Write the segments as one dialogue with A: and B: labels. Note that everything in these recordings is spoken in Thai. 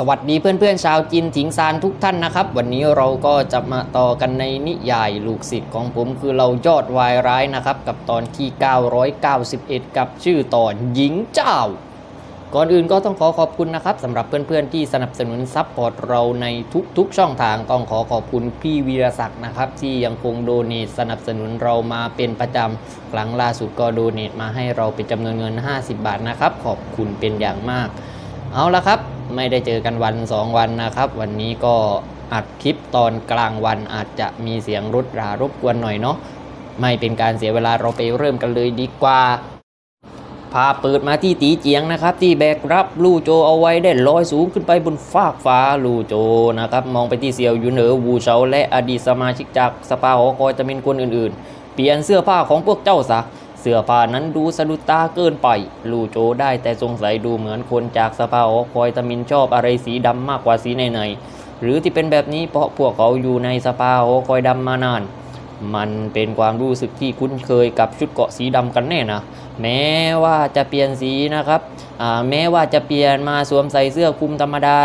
A: สวัสดีเพื่อนๆชาวจีนถิงซานทุกท่านนะครับ วันนี้เราก็จะมาต่อกันในนิยายลูกศิษย์ของผมคือเรายอดวายร้ายนะครับ กับตอนที่ 991 กับชื่อตอนหญิงเจ้า ก่อนอื่นก็ต้องขอขอบคุณนะครับสำหรับเพื่อนๆที่สนับสนุนซัพพอร์ตเราในทุกๆช่องทางต้องขอขอบคุณพี่วีรศักดิ์นะครับ ที่ยังคงโดเนทสนับสนุนเรามาเป็นประจำครั้งล่าสุดก็โดเนทมาให้เราเป็นจำนวนเงิน 50 บาทนะครับ ขอบคุณเป็นอย่างมาก เอาละครับ ไม่ได้เจอกันวัน 2 วันนะครับ วันนี้ก็อัดคลิปตอนกลางวันอาจจะมีเสียงรถรารบกวนหน่อยเนาะไม่เป็นการเสียเวลาเราไปเริ่มกันเลยดีกว่าพาเปิดมาที่ตีเจียงนะครับ ที่แบกรับลู่โจเอาไว้ได้ลอยสูงขึ้นไปบนฟากฟ้าลู่โจนะครับ มองไปที่เซียวยูเหนอวูเฉาและอดีตสมาชิกจากสภาหอคอยจะเป็นคนอื่นๆ เปลี่ยนเสื้อผ้าของพวกเจ้าซะ เสื้อผ้านั้นดูสะดุดตาเกินไป ลู่โจได้แต่สงสัยดูเหมือนคนจากสภาหอคอยตะมินชอบอะไรสีดำมากกว่าสีไหนๆหรือที่เป็นแบบนี้เพราะพวกเขาอยู่ในสภาหอคอยดำมานาน มันเป็นความรู้สึกที่คุ้นเคยกับชุดเกาะสีดำกันแน่นะ แม้ว่าจะเปลี่ยนสีนะครับแม้ว่าจะเปลี่ยนมาสวมใส่เสื้อคลุมธรรมดา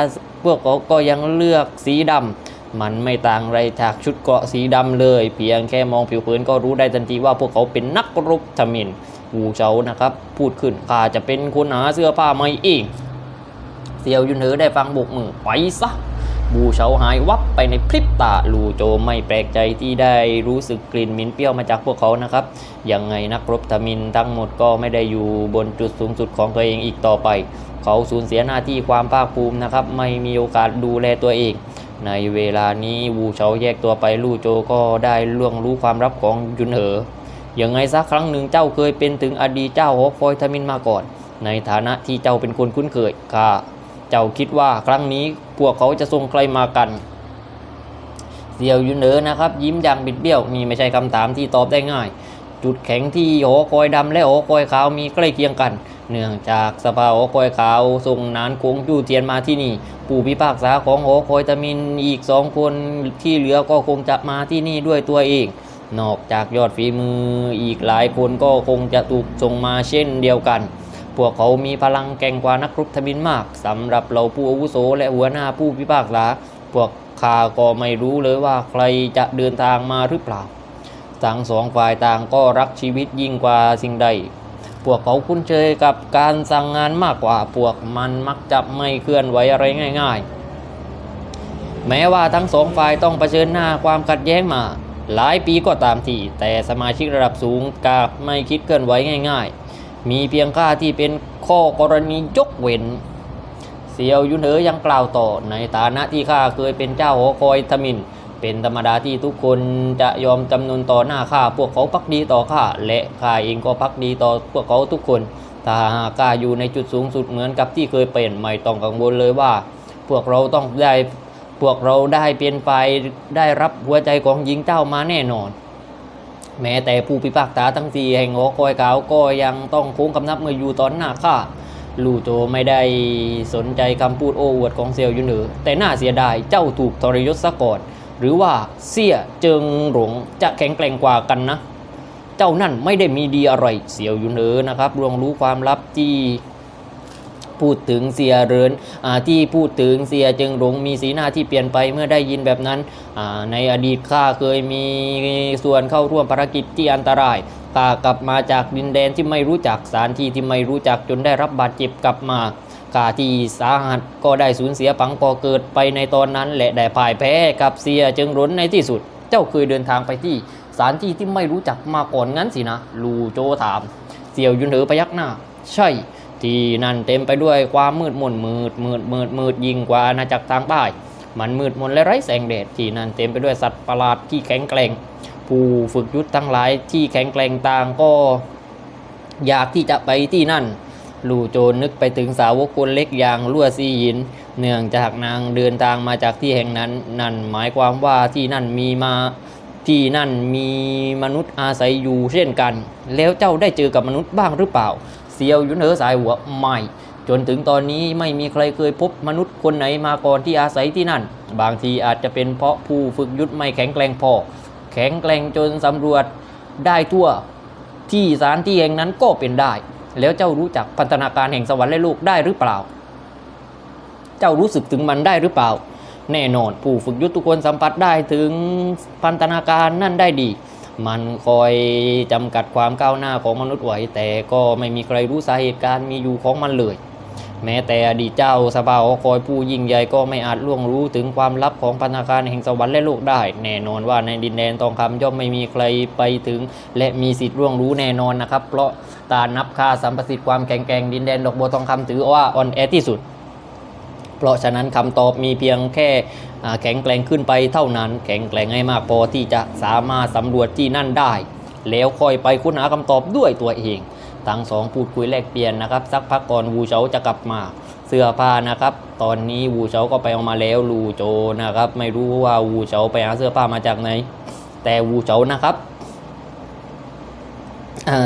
A: พวกเขาก็ยังเลือกสีดำ มันไม่ต่างอะไรจากชุดเกราะสีดำเลย เพียงแค่มองผิวเผินก็รู้ได้ทันทีว่าพวกเขาเป็นนักรบทมินวูเฉานะครับ พูดขึ้นข้าจะเป็นคนหาเสื้อผ้าใหม่เองเซียวยุนเหอได้ฟังบุกมือไปซะบูเฉาหายวับไปในพริบตาลูโจไม่แปลกใจที่ได้รู้สึกกลิ่นมินเปรี้ยวมาจากพวกเขานะครับยังไงนักรบทมินทั้งหมดก็ไม่ได้อยู่บนจุดสูงสุดของตัวเองอีกต่อไป เขาสูญเสียหน้าที่ความภาคภูมินะครับ ไม่มีโอกาสดูแลตัวเอง ในเวลานี้วูเฉาแยกตัวไปลู่โจก็ได้ล่วงรู้ความลับของยุนเหออยังไงสักครั้งหนึ่งเจ้าเคยเป็นถึงอดีตเจ้าหอคอยทามินมาก่อน ในฐานะที่เจ้าเป็นคนคุ้นเคยข้าเจ้าคิดว่าครั้งนี้พวกเขาจะส่งใครมากันเสี่ยวยุนเหอนะครับ ยิ้มอย่างบิดเบี้ยวนี่ไม่ใช่คำถามที่ตอบได้ง่าย จุดแข็งที่หอคอยดำและหอคอยขาวมีใกล้เคียงกัน เนื่องจากสภาหอคอยขาวส่งนานคงจู่เจียนมาที่นี่ ผู้พิพากษาของหอคอยตะมินอีกสองคนที่เหลือก็คงจะมาที่นี่ด้วยตัวเอง นอกจากยอดฝีมืออีกหลายคนก็คงจะถูกส่งมาเช่นเดียวกันพวกเขามีพลังแก่งกว่านักรบทบินมากสำหรับเราผู้อาวุโสและหัวหน้าผู้พิพากษาพวกข้าก็ไม่รู้เลยว่าใครจะเดินทางมาหรือเปล่า ทั้งสองฝ่ายต่างก็รักชีวิตยิ่งกว่าสิ่งใด พวกเขาคุ้นเคยกับการสั่งงานมากกว่า พวกมันมักจะไม่เคลื่อนไหวอะไรง่าย ๆ แม้ว่าทั้งสองฝ่ายต้องเผชิญหน้าความขัดแย้งมา หลายปีก็ตามทีแต่สมาชิกระดับสูงกลับไม่คิดเคลื่อนไหวง่าย ๆ มีเพียงค่าที่เป็นข้อกรณียกเว้นเซียวยุนเหอยังกล่าวต่อในฐานะที่ข้าเคยเป็นเจ้าหอคอยทมิน เป็นธรรมดาที่ทุกคนจะยอมจำนนต่อหน้าข้าพวกเขาพักดีต่อข้าและข้าเองก็พักดีต่อพวกเขาทุกคน ถ้าหากข้าอยู่ในจุดสูงสุดเหมือนกับที่เคยเป็นไม่ต้องกังวลเลยว่า พวกเราต้องได้พวกเราได้เป็นฝ่ายได้รับหัวใจของหญิงเจ้ามาแน่นอน แม้แต่ผู้พิพากษาทั้งสี่แห่งหอคอยขาวก็ยังต้องโค้งคำนับเมื่ออยู่ตอนหน้าข้าลู่โจไม่ได้สนใจคำพูดโอ้อวดของเซียวยุนเหอแต่น่าเสียดายเจ้าถูกทรยศซะก่อน หรือว่าเสี่ยเจิงหลงจะแข็งแกร่งกว่ากันนะ เจ้านั่นไม่ได้มีดีอะไรเซียวอยุนเหอนะครับรวงรู้ความลับที่พูดถึงเสียเรินอ่าที่พูดถึงเสียเจิงหลงมีสีหน้าที่เปลี่ยนไปเมื่อได้ยินแบบนั้น ในอดีตข้าเคยมีส่วนเข้าร่วมภารกิจที่อันตรายข้ากลับมาจากดินแดนที่ไม่รู้จักสถานที่ที่ไม่รู้จักจนได้รับบาดเจ็บกลับมา ข้าที่สาหัสก็ได้สูญเสียปังปอเกิดไปในตอนนั้น และได้พ่ายแพ้กับเสียจิงหลนในที่สุด เจ้าเคยเดินทางไปที่สถานที่ที่ไม่รู้จักมาก่อนงั้นสินะ ลูโจถาม เสี่ยวยุนเหอพยักหน้า ใช่ ที่นั่นเต็มไปด้วยความมืดมนมืดมืดมืดมืดยิ่งกว่าอาณาจักรทางใต้มันมืดมนและไร้แสงแดดที่นั่นเต็มไปด้วยสัตว์ประหลาดที่แข็งแกร่ง ผู้ฝึกยุทธทั้งหลายที่แข็งแกร่งต่างก็ อยากที่จะไปที่นั่น ลู่โจนนึกไปถึงสาวกคนเล็กอย่างลั่วซีหยิน เนื่องจากนางเดินทางมาจากที่แห่งนั้น นั่นหมายความว่าที่นั่นมีมาที่นั่นมีมนุษย์อาศัยอยู่เช่นกัน แล้วเจ้าได้เจอกับมนุษย์บ้างหรือเปล่า เซียวยุนเหอสายหัวไม่จนถึงตอนนี้ไม่มีใครเคยพบมนุษย์คนไหนมาก่อนที่อาศัยที่นั่น บางทีอาจจะเป็นเพราะผู้ฝึกยุทธไม่แข็งแกร่งพอ แข็งแกร่งจนสำรวจได้ทั่ว ที่สานที่แห่งนั้นก็เป็นได้ แล้วเจ้ารู้จักพันธนาการแห่งสวรรค์และโลกได้หรือเปล่า เจ้ารู้สึกถึงมันได้หรือเปล่า แน่นอนผู้ฝึกยุทธทุกคนสัมผัสได้ถึงพันธนาการนั่นได้ดี มันคอยจำกัดความก้าวหน้าของมนุษย์ไว้แต่ก็ไม่มีใครรู้สาเหตุการมีอยู่ของมันเลย แม้แต่อดีตเจ้าสบาหอคอยผู้ยิ่งใหญ่ก็ไม่อาจล่วงรู้ถึงความลับของพันธนาการแห่งสวรรค์และโลกได้ แน่นอนว่าในดินแดนทองคำย่อมไม่มีใครไปถึง และมีสิทธิ์ล่วงรู้แน่นอนนะครับ เพราะตานับค่าสัมประสิทธิ์ความแข็งแกร่งดินแดนดอกบัวทองคำถือว่าอ่อนแอที่สุด เพราะฉะนั้นคำตอบมีเพียงแค่แข็งแกร่งขึ้นไปเท่านั้น แข็งแกร่งให้มากพอที่จะสามารถสำรวจที่นั่นได้ แล้วค่อยไปค้นหาคำตอบด้วยตัวเอง ทั้งสองพูดคุยแลกเปลี่ยนนะครับ สักพักก่อนวูเฉาจะกลับมาเสื้อผ้านะครับ ตอนนี้วูเฉาก็ไปเอามาแล้วลูโจนะครับ ไม่รู้ว่าวูเฉาไปหาเสื้อผ้ามาจากไหน แต่วูเฉานะครับ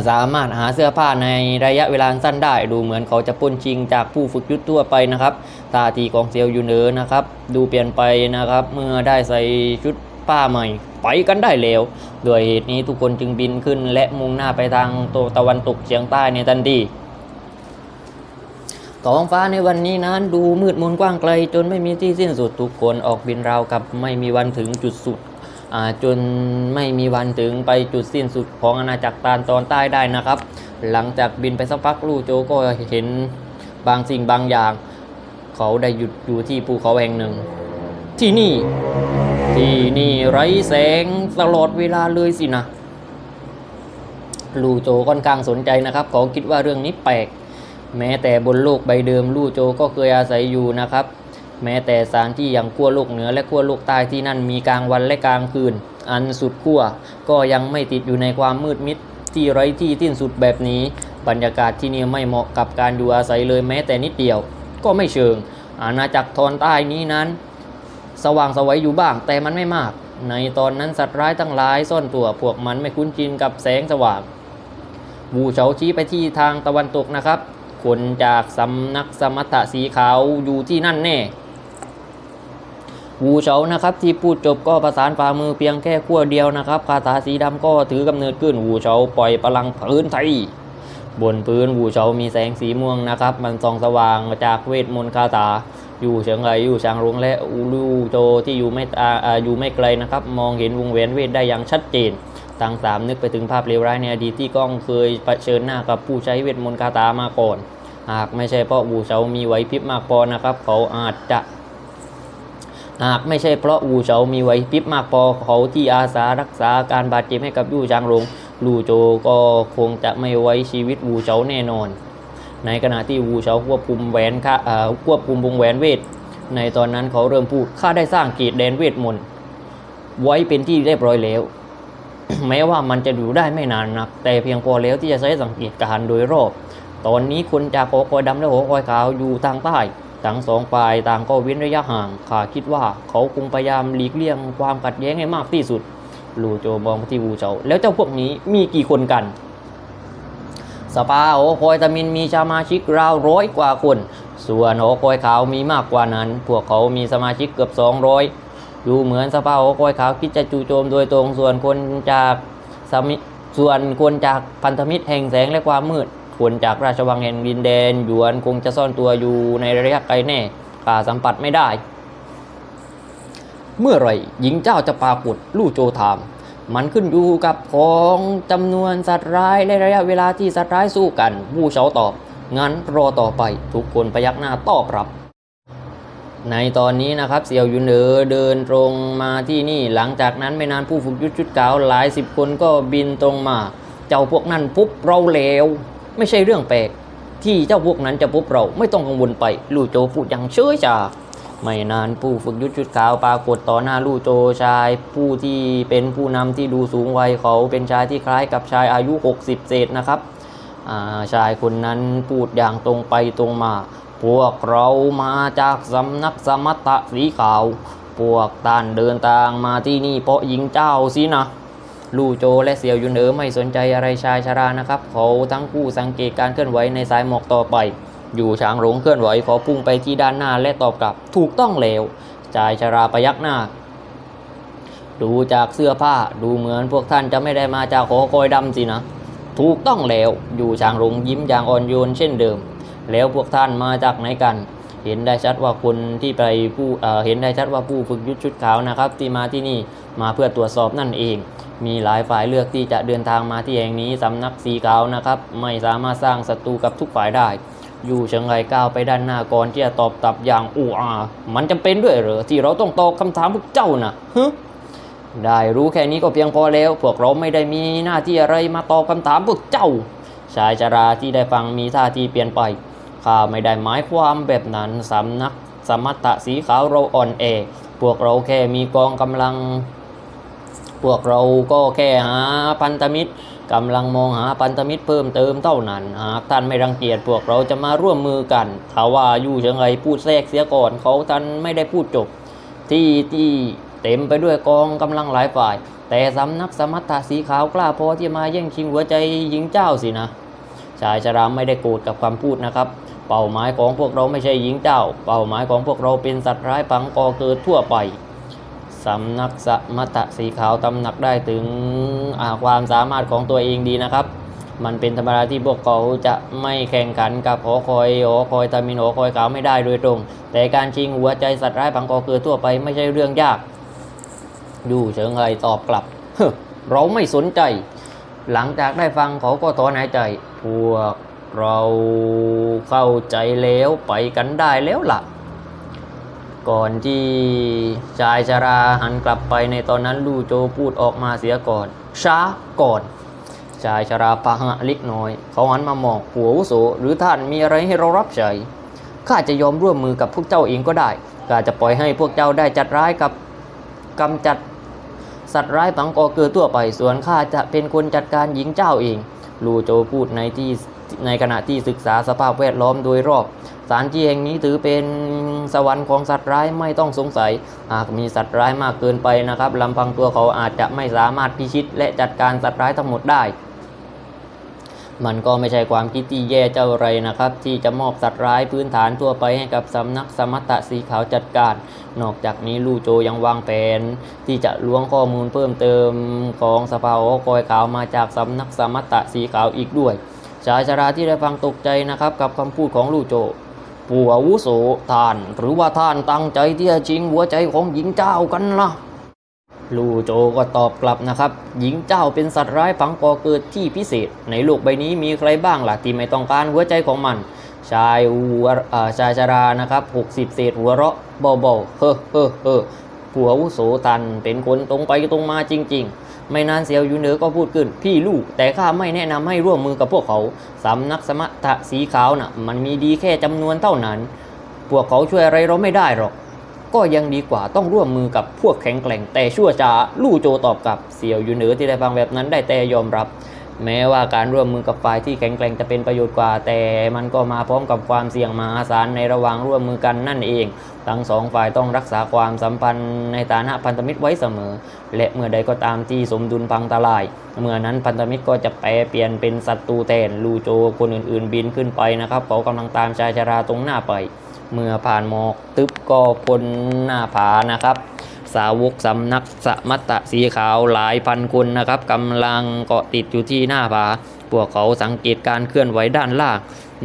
A: สามารถหาเสื้อผ้าในระยะเวลาสั้นได้ ดูเหมือนเขาจะปล้นชิงจากผู้ฝึกยุทธทั่วไปนะครับตาทีของเซียวยูเนอร์นะครับ ดูเปลี่ยนไปนะครับ เมื่อได้ใส่ชุด ผ้าใหม่ ไปกันได้แล้วโดยเหตุนี้ทุกคนจึงบินขึ้น และมุ่งหน้าไปทางตตะวันตกเฉียงใต้ในทันทีท้องฟ้าในวันนี้นั้นดูมืดมนกว้างไกล จนไม่มีที่สิ้นสุดทุกคนออกบินราวกับไม่มีวันถึงจุดสุดจนไม่มีวันถึงไปจุดสิ้นสุดของอาณาจักรตานตอนใต้ได้นะครับ หลังจากบินไปสักพักลู่โจก็เห็นบางสิ่งบางอย่าง เขาได้หยุดอยู่ที่ภูเขาแห่งหนึ่ง ที่นี่ ที่นี่ไร้แสงตลอดเวลาเลยสินะลู่โจค่อนข้างสนใจนะครับเขาคิดว่าเรื่องนี้แปลก แม้แต่บนโลกใบเดิมลู่โจก็เคยอาศัยอยู่นะครับ แม้แต่สถานที่อย่างขั้วโลกเหนือและขั้วโลกใต้ที่นั่นมีกลางวันและกลางคืน อันสุดขั้วก็ยังไม่ติดอยู่ในความมืดมิดที่ไร้ที่สิ้นสุดแบบนี้ บรรยากาศที่นี่ไม่เหมาะกับการอยู่อาศัยเลยแม้แต่นิดเดียว ก็ไม่เชิง อาณาจักรทอนใต้นี้นั้น สว่างสวัยอยู่บ้าง แต่มันไม่มาก ในตอนนั้นสัตว์ร้ายทั้งหลายซ่อนตัวพวกมันไม่คุ้นชินกับแสงสว่างวูเฉาชี้ไปที่ทางตะวันตกนะครับ คนจากสำนักสมถะสีขาวอยู่ที่นั่นแน่วูเฉานะครับที่พูดจบก็ประสานฝ่ามือเพียงแค่ขั้วเดียวนะครับคาถาสีดำก็ถือกำเนิดขึ้นวูเฉาปล่อยพลังพื้นไทย บนพื้นวูเฉามีแสงสีม่วงนะครับ มันส่องสว่างจากเวทมนต์คาถา อยู่เฉิงไหลอยู่ชางรุงและอูลูโจที่อยู่ไม่อ่าอ่าอยู่ไม่ไกลนะครับ มองเห็นวงแหวนเวทได้อย่างชัดเจนทั้งสามนึกไปถึงภาพเลวร้ายในอดีตที่ก้องเคยเผชิญหน้ากับผู้ใช้เวทมนต์คาถามาก่อน หากไม่ใช่เพราะวูเฉามีไหวพริบมากพอนะครับ เขาอาจจะหากไม่ใช่เพราะวูเฉามีไหวพริบมากพอเขาที่อาสารักษาการบาดเจ็บให้กับยู่จางหลงลูโจก็คงจะไม่ไว้ชีวิตวูเฉาแน่นอน ในขณะที่วูเฉาควบคุมแหวนค่าควบคุมวงแหวนเวท ในตอนนั้นเขาเริ่มพูดข้าได้สร้างเกตแดนเวทมนต์ไว้เป็นที่เรียบร้อยแล้ว แม้ว่ามันจะอยู่ได้ไม่นานนัก แต่เพียงพอแล้วที่จะใช้สังเกตการโดยรอบ ตอนนี้คนจากหอคอยดำและหอคอยขาวอยู่ทางใต้ทั้งสองฝ่ายต่างก็เว้นระยะห่างข้าคิดว่าเขาคงพยายามหลีกเลี่ยงความขัดแย้งให้มากที่สุดลูโจมองไปที่วูเฉาแล้วเจ้าพวกนี้มีกี่คนกัน สภาหอคอยตะมินมีสมาชิกราวร้อยกว่าคน ส่วนหอคอยขาวมีมากกว่านั้น พวกเขามีสมาชิกเกือบ 200 ดูเหมือนสภาหอคอยขาวคิดจะจู่โจมโดยตรง ส่วนคนจากสมิส่วนคนจากพันธมิตรแห่งแสงและความมืด คนจากราชวังแห่งดินแดนหยวนคงจะซ่อนตัวอยู่ในระยะไกลแน่ข้าสัมผัสไม่ได้ เมื่อไรหญิงเจ้าจะปรากฏลู่โจถาม มันขึ้นอยู่กับของจำนวนสัตว์ร้ายและระยะเวลาที่สัตว์ร้ายสู้กันวูเฉาตอบ งั้นรอต่อไปทุกคนพยักหน้าตอบรับ ในตอนนี้นะครับเสี่ยวยุนเออเดินตรงมาที่นี่หลังจากนั้นไม่นานผู้ฝึกยุทธชุดขาวหลายสิบคนก็บินตรงมา เจ้าพวกนั้นปุ๊บเราแล้วไม่ใช่เรื่องแปลกที่เจ้าพวกนั้นจะพบเราไม่ต้องกังวลไปลู่โจพูดอย่างเฉยชา ไม่นานผู้ฝึกยุทธชุดขาวปรากฏต่อหน้าลู่โจชายผู้ที่เป็นผู้นำที่ดูสูงวัยเขาเป็นชายที่คล้ายกับชายอายุ 60 เศษนะครับาชายคนนั้นพูดอย่างตรงไปตรงมา พวกเรามาจากสำนักสมตะสีขาว พวกท่านเดินทางมาที่นี่เพราะหญิงเจ้าสินะลู่โจและเสี่ยวยุนเอ๋อไม่สนใจอะไรชายชรานะครับ เขาทั้งคู่สังเกตการเคลื่อนไหวในสายหมอกต่อไป อยู่ช้างหลงเคลื่อนไหวขอพุ่งไปที่ด้านหน้าและตอบกลับถูกต้องแล้วชายชราพยักหน้า ดูจากเสื้อผ้าดูเหมือนพวกท่านจะไม่ได้มาจากหอคอยดำสินะ ถูกต้องแล้วอยู่ช้างหลงยิ้มอย่างอ่อนโยนเช่นเดิม แล้วพวกท่านมาจากไหนกัน เห็นได้ชัดว่าคนที่ไปผู้เเห็นได้ชัดว่าผู้ฝึกยุทธชุดขาวนะครับ ที่มาที่นี่มาเพื่อตรวจสอบนั่นเองมีหลายฝ่ายเลือกที่จะเดินทางมาที่แห่งนี้สำนักสีขาวนะครับ ไม่สามารถสร้างศัตรูกับทุกฝ่ายได้ อยู่เชิงไรก้าวไปด้านหน้าก่อนที่จะตอบตับอย่างอูอามันจำเป็นด้วยเหรอที่เราต้องตอบคำถามพวกเจ้านะฮึได้รู้แค่นี้ก็เพียงพอแล้ว พวกเราไม่ได้มีหน้าที่อะไรมาตอบคำถามพวกเจ้า ชายชราที่ได้ฟังมีท่าทีเปลี่ยนไปข้าไม่ได้หมายความแบบนั้นสำนักสมรรถะสีขาวเราอ่อนแอพวกเราแค่มีกองกำลัง พวกเราก็แค่หาพันธมิตรกำลังมองหาพันธมิตรเพิ่มเติมเท่านั้น หากท่านไม่รังเกียจพวกเราจะมาร่วมมือกันถ้าว่าอยู่เฉยๆพูดแทรกเสียก่อนเขาท่านไม่ได้พูดจบ ที่ที่เต็มไปด้วยกองกำลังหลายฝ่าย แต่สำนักสมรรถะสีขาวกล้าพอที่มาแย่งชิงหัวใจหญิงเจ้าสินะชายชราไม่ได้โกรธกับคำพูดนะครับ เป้าหมายของพวกเราไม่ใช่หญิงเจ้า เป้าหมายของพวกเราเป็นสัตว์ร้ายปังกอเกิดทั่วไป สำนักสมตะสีขาวตำหนักได้ถึงความสามารถของตัวเองดีนะครับ มันเป็นธรรมดาที่พวกเขาจะไม่แข่งขันกับหอคอยหอคอยตามินหอคอยขาวไม่ได้โดยตรง แต่การชิงหัวใจสัตว์ร้ายปังกอเกิดทั่วไปไม่ใช่เรื่องยากดูเฉิงไยตอบกลับเฮ้อเราไม่สนใจ หลังจากได้ฟังเขาก็ถอนหายใจ พวกเราเข้าใจแล้วไปกันได้แล้วล่ะ ก่อนที่ชายชราหันกลับไปในตอนนั้นลู่โจพูดออกมาเสียก่อน ช้าก่อน ชายชราพะหะเล็กน้อย เขาหันมามองผัววุโสหรือท่านมีอะไรให้เรารับใช้ข้าจะยอมร่วมมือกับพวกเจ้าเองก็ได้ข้าจะปล่อยให้พวกเจ้าได้จัดร้ายกับกำจัด สัตว์ร้ายปังกอเกิดทั่วไป ส่วนข้าจะเป็นคนจัดการหญิงเจ้าเอง ลู่โจพูดในที่ในขณะที่ศึกษาสภาพแวดล้อมโดยรอบ สานที่แห่งนี้ถือเป็นสวรรค์ของสัตว์ร้ายไม่ต้องสงสัย หากมีสัตว์ร้ายมากเกินไปนะครับลำพังตัวเขาอาจจะไม่สามารถพิชิต และจัดการสัตว์ร้ายทั้งหมดได้ มันก็ไม่ใช่ความคิดที่แย่เจ้าไรนะครับ ที่จะมอบสัตว์ร้ายพื้นฐานทั่วไปให้กับสำนักสมตะสีขาวจัดการ นอกจากนี้ลู่โจยังวางแผน ที่จะล้วงข้อมูลเพิ่มเติมของสภาหอคอยขาวมาจากสำนักสมตะสีขาวอีกด้วยชายชราที่ได้ฟังตกใจนะครับกับคำพูดของลู่โจ ผู้อาวุโสท่าน หรือว่าท่านตั้งใจที่จะชิงหัวใจของหญิงเจ้ากันล่ะลูโจก็ตอบกลับนะครับ หญิงเจ้าเป็นสัตว์ร้ายฝังก่อเกิดที่พิเศษ ในโลกใบนี้มีใครบ้างล่ะที่ไม่ต้องการหัวใจของมัน ชายหัวอ่าชายชรานะครับ 60 เศษหัวเราะเบาๆเฮ้อเฮ้อเฮ้อ ผู้อาวุโสตัน เป็นคนตรงไปตรงมาจริง ๆ ไม่นานเสียวยูเหนือก็พูดขึ้น พี่ลูก แต่ข้าไม่แนะนำให้ร่วมมือกับพวกเขาสำนักสมถะสีขาวน่ะ มันมีดีแค่จำนวนเท่านั้น พวกเขาช่วยอะไรเราไม่ได้หรอก ก็ยังดีกว่าต้องร่วมมือกับพวกแข็งแกร่ง แต่ชั่วช้าลู่โจตอบกลับเสี่ยวยูเหนือที่ได้ฟังแบบนั้นได้แต่ยอมรับ แม้ว่าการร่วมมือกับฝ่ายที่แข็งแกร่งจะเป็นประโยชน์กว่า แต่มันก็มาพร้อมกับความเสี่ยงมหาศาลในระหว่างร่วมมือกันนั่นเอง ทั้งสองฝ่ายต้องรักษาความสัมพันธ์ในฐานะพันธมิตรไว้เสมอ และเมื่อใดก็ตามที่สมดุลพังทลาย เมื่อนั้นพันธมิตรก็จะแปรเปลี่ยนเป็นศัตรูแทนลูโจคนอื่นๆ บินขึ้นไปนะครับเขากำลังตามชายชราตรงหน้าไป เมื่อผ่านหมอกตึบก็พ้นหน้าผานะครับ สาวกสำนักสมัตะสีขาวหลายพันคนนะครับกำลังเกาะติดอยู่ที่หน้าผาพวกเขาสังเกตการเคลื่อนไหวด้านล่าง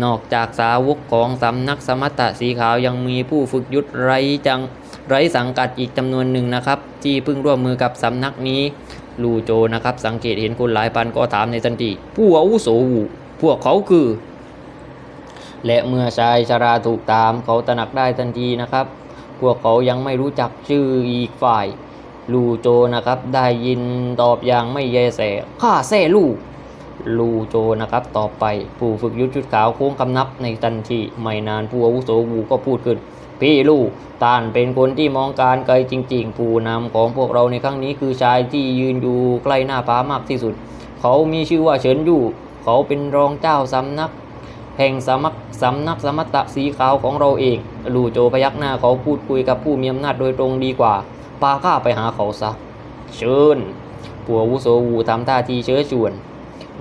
A: นอกจากสาวกของสำนักสมัตะสีขาวยังมีผู้ฝึกยุทธไร้จังไร้สังกัดอีกจำนวนหนึ่งนะครับ ที่เพิ่งร่วมมือกับสำนักนี้ ลูโจนะครับ สังเกตเห็นคนหลายพันก็ถามในทันทีผู้อาวุโสวูพวกเขาคือ และเมื่อชายชราถูกตามเขาตระหนักได้ทันทีนะครับ พวกเขายังไม่รู้จักชื่ออีกฝ่าย ลูโจนะครับ ได้ยินตอบอย่างไม่แยแสข้าแซ่ลูกลูโจนะครับต่อไปผู้ฝึกยุทธชุดขาวโค้งคำนับในทันทีไม่นานผู้อาวุโสวูก็พูดขึ้น พี่ลูกท่านเป็นคนที่มองการไกลจริง ๆ ผู้นำของพวกเราในครั้งนี้คือชายที่ยืนอยู่ใกล้หน้าผามากที่สุด เขามีชื่อว่าเฉินยู่ เขาเป็นรองเจ้าสำนัก แห่งสมัครสำนักสมตะสีขาวของเราเองลู่โจพยักหน้าเขาพูดคุยกับผู้มีอำนาจโดยตรงดีกว่าพาข้าไปหาเขาซะ เชิญผัววุโสวูทำท่าทีเชื้อชวน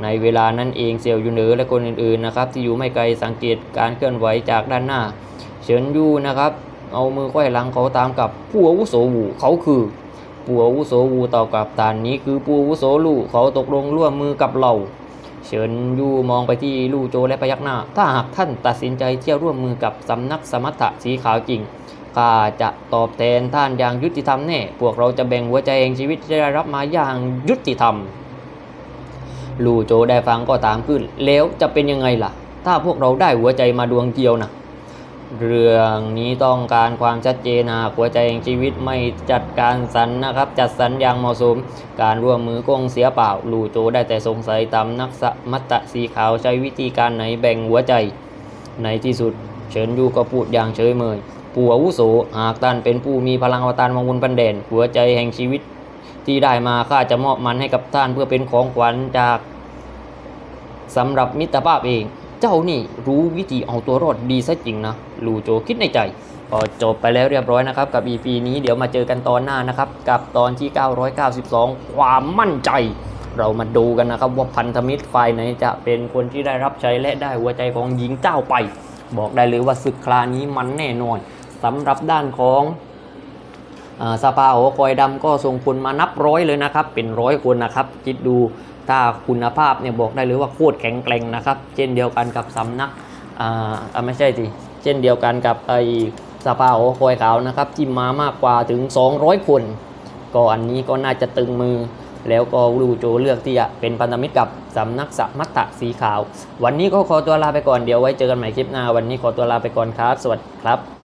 A: ในเวลานั้นเองเซียวยูเหนือและคนอื่นๆนะครับ ที่อยู่ไม่ไกลสังเกตการเคลื่อนไหวจากด้านหน้า เฉินยูนะครับ เอามือไขว้หลังเขาตามกับผู้อาวุโสวูเขาคือผู้อาวุโสวูต่อกับตานนี้คือผู้อาวุโสลู่เขาตกลงร่วมมือกับเรา เฉินยูมองไปที่ลู่โจและพยักหน้า ถ้าหากท่านตัดสินใจเที่ยวร่วมมือกับสำนักสมถะสีขาวจริงข้าจะตอบแทนท่านอย่างยุติธรรมแน่ พวกเราจะแบ่งหัวใจแห่งชีวิตจะได้รับมาอย่างยุติธรรม ลู่โจได้ฟังก็ตามขึ้น แล้วจะเป็นยังไงล่ะ ถ้าพวกเราได้หัวใจมาดวงเดียวนะ เรื่องนี้ต้องการความชัดเจนหากหัวใจแห่งชีวิตไม่จัดการสรรนะครับ จัดสรรอย่างเหมาะสม การร่วมมือคงเสียเปล่า ลู่โจได้แต่สงสัยตามนักสมัตตสีขาวใช้วิธีการไหนแบ่งหัวใจ ในที่สุดเฉินยูก็พูดอย่างเฉยเมยปู่อาวุโสหากท่านเป็นผู้มีพลังอวตารมังวุนพันเด่นหัวใจแห่งชีวิต ที่ได้มาข้าจะมอบมันให้กับท่านเพื่อเป็นของขวัญจากสำหรับมิตรภาพเอง เจ้านี่รู้วิธีเอาตัวรอดดีซะจริงนะลูโจคิดในใจก็จบไปแล้วเรียบร้อยนะครับ กับ EP นี้เดี๋ยวมาเจอกันตอนหน้านะครับ กับตอนที่ 992 ความมั่นใจ เรามาดูกันนะครับ ว่าพันธมิตรฝ่ายไหนจะเป็นคนที่ได้รับใช้และได้หัวใจของหญิงเจ้าไป บอกได้เลยว่าศึกครานี้มันแน่นอนสำหรับด้านของอ่าสภาหอคอยดำก็ส่งคนมานับร้อยเลยนะครับ เป็นร้อยคนนะครับ คิดดู ถ้าคุณภาพเนี่ยบอกได้เลยว่าโคตรแข็งแกร่งนะครับ เช่นเดียวกันกับสำนักอ่าไม่ใช่สิเช่นเดียวกันกับไอสภาหอคอยขาวนะครับ ที่มามากกว่าถึง 200 คน ก็อันนี้ก็น่าจะตึงมือ แล้วก็ลูโจเลือกที่จะเป็นพันธมิตรกับสำนักสมัตตะสีขาว วันนี้ก็ขอตัวลาไปก่อนเดี๋ยวไว้เจอกันใหม่คลิปหน้า วันนี้ขอตัวลาไปก่อนครับ สวัสดีครับ